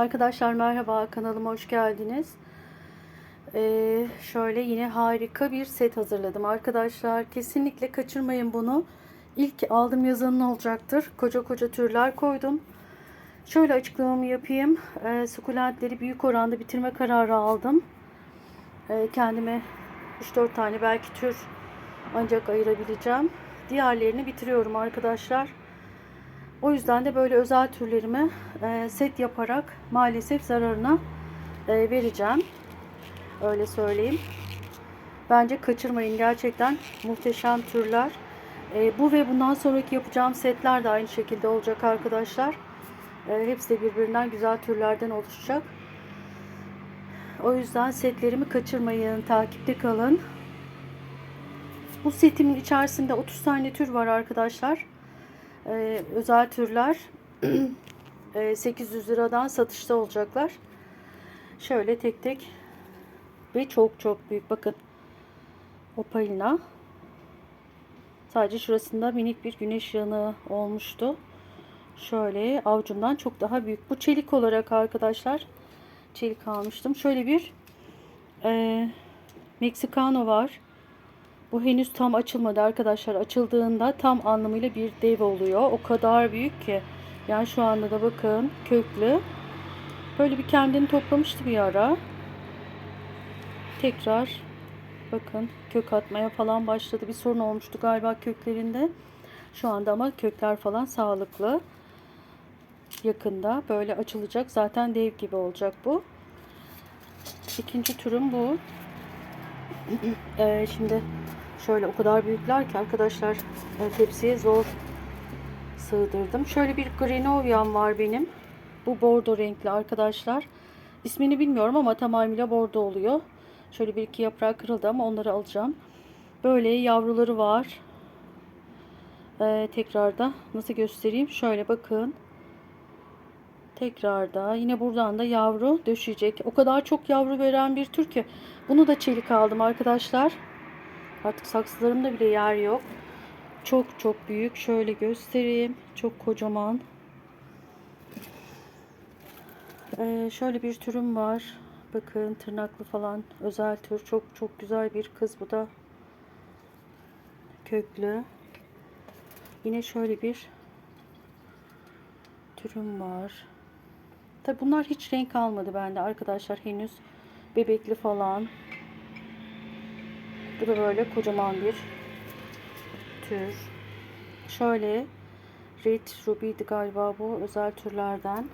Arkadaşlar merhaba kanalıma hoş geldiniz. Ee, şöyle yine harika bir set hazırladım arkadaşlar. Kesinlikle kaçırmayın bunu. İlk aldım yazanın olacaktır. Koca koca türler koydum. Şöyle açıklamamı yapayım. Ee, sukulentleri büyük oranda bitirme kararı aldım. Ee, kendime 3-4 tane belki tür ancak ayırabileceğim. Diğerlerini bitiriyorum arkadaşlar. O yüzden de böyle özel türlerimi e, set yaparak maalesef zararına e, vereceğim. Öyle söyleyeyim. Bence kaçırmayın gerçekten muhteşem türler. E, bu ve bundan sonraki yapacağım setler de aynı şekilde olacak arkadaşlar. Hepsi de birbirinden güzel türlerden oluşacak. O yüzden setlerimi kaçırmayın. Takipte kalın. Bu setimin içerisinde 30 tane tür var arkadaşlar. Ee, özel türler e, 800 liradan satışta olacaklar. Şöyle tek tek ve çok çok büyük bakın. Opalina. Sadece şurasında minik bir güneş yanığı olmuştu. Şöyle avucundan çok daha büyük. Bu çelik olarak arkadaşlar. Çelik almıştım. Şöyle bir e, Meksikano var. Bu henüz tam açılmadı arkadaşlar. Açıldığında tam anlamıyla bir dev oluyor. O kadar büyük ki. Yani şu anda da bakın köklü. Böyle bir kendini toplamıştı bir ara. Tekrar bakın kök atmaya falan başladı. Bir sorun olmuştu galiba köklerinde. Şu anda ama kökler falan sağlıklı. Yakında böyle açılacak. Zaten dev gibi olacak bu. İkinci türüm bu. Ee, şimdi Şöyle o kadar büyükler ki arkadaşlar e, tepsiye zor sığdırdım. Şöyle bir Grenovian var benim. Bu bordo renkli arkadaşlar. İsmini bilmiyorum ama tamamıyla bordo oluyor. Şöyle bir iki yaprağı kırıldı ama onları alacağım. Böyle yavruları var. Ee, tekrarda nasıl göstereyim? Şöyle bakın. Tekrarda yine buradan da yavru döşecek. O kadar çok yavru veren bir tür ki. Bunu da çelik aldım arkadaşlar. Artık saksılarımda bile yer yok. Çok çok büyük. Şöyle göstereyim. Çok kocaman. Ee, şöyle bir türüm var. Bakın tırnaklı falan özel tür. Çok çok güzel bir kız bu da. Köklü. Yine şöyle bir türüm var. Tabi bunlar hiç renk almadı bende arkadaşlar henüz. Bebekli falan. Bu da böyle kocaman bir tür. Şöyle Red Ruby'di galiba bu özel türlerden.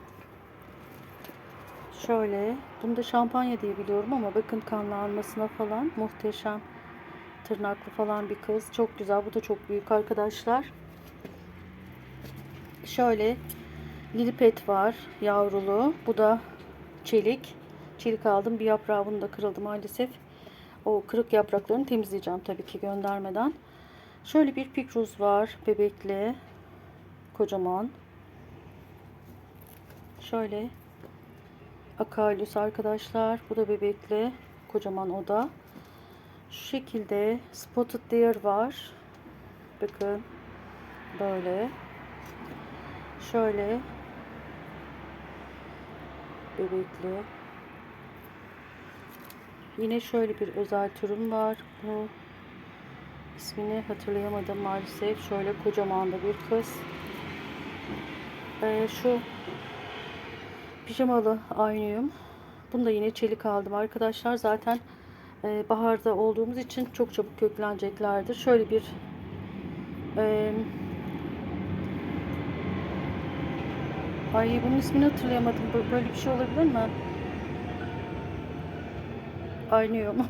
Şöyle bunu da şampanya diye biliyorum ama bakın kanlanmasına falan muhteşem tırnaklı falan bir kız. Çok güzel. Bu da çok büyük arkadaşlar. Şöyle Lilipet var yavrulu. Bu da çelik. Çelik aldım. Bir yaprağı bunu da kırıldı maalesef. O kırık yapraklarını temizleyeceğim tabii ki göndermeden. Şöyle bir pikruz var. Bebekli. Kocaman. Şöyle Akalus arkadaşlar. Bu da bebekli. Kocaman o da. Şu şekilde Spotted Deer var. Bakın. Böyle. Şöyle. Bebekli. Yine şöyle bir özel türüm var. Bu ismini hatırlayamadım maalesef. Şöyle kocaman da bir kız. Ee, şu pijamalı aynıyım. Bunu da yine çelik aldım arkadaşlar. Zaten e, baharda olduğumuz için çok çabuk kökleneceklerdir. Şöyle bir e, Ay bunun ismini hatırlayamadım. Böyle bir şey olabilir mi? Aynıyor mu?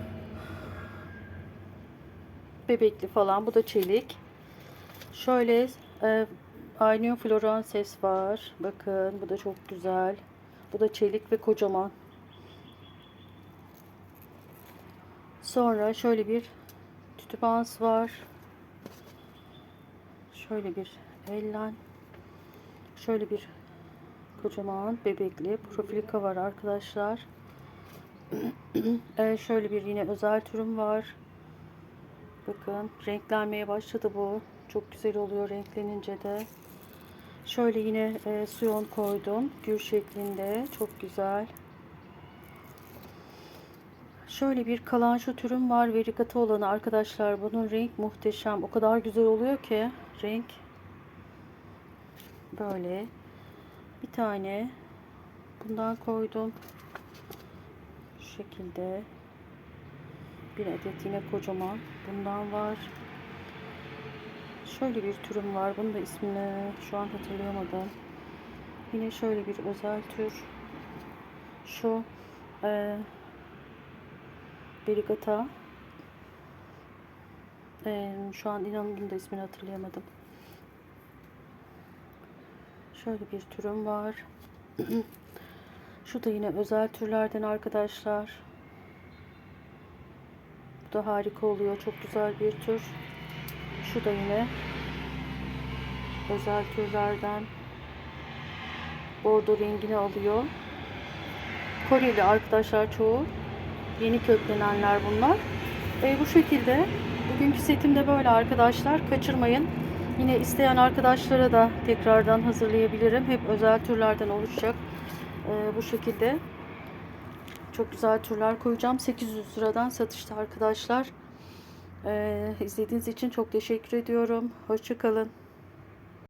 Bebekli falan. Bu da çelik. Şöyle e, Aynıyor Floranses var. Bakın bu da çok güzel. Bu da çelik ve kocaman. Sonra şöyle bir tütübans var. Şöyle bir ellen. Şöyle bir kocaman bebekli profilika var arkadaşlar. ee, şöyle bir yine özel türüm var. Bakın renklenmeye başladı bu. Çok güzel oluyor renklenince de. Şöyle yine e, suyon koydum. Gül şeklinde. Çok güzel. Şöyle bir kalanşo türüm var. Verigata olanı arkadaşlar. Bunun renk muhteşem. O kadar güzel oluyor ki. Renk. Böyle. Bir tane. Bundan koydum. Şekilde. Bir adet yine kocaman. Bundan var. Şöyle bir türüm var. Bunun da ismini şu an hatırlayamadım. Yine şöyle bir özel tür. Şu e, Berigata. E, şu an inanın bunun da ismini hatırlayamadım. Şöyle bir türüm var. Şu da yine özel türlerden arkadaşlar. Bu da harika oluyor. Çok güzel bir tür. Şu da yine özel türlerden bordo rengini alıyor. Koreli arkadaşlar çoğu. Yeni köklenenler bunlar. E, bu şekilde bugünkü setim de böyle arkadaşlar. Kaçırmayın. Yine isteyen arkadaşlara da tekrardan hazırlayabilirim. Hep özel türlerden oluşacak. E, bu şekilde çok güzel türler koyacağım. 800 liradan satışta arkadaşlar. Ee, izlediğiniz için çok teşekkür ediyorum. Hoşçakalın.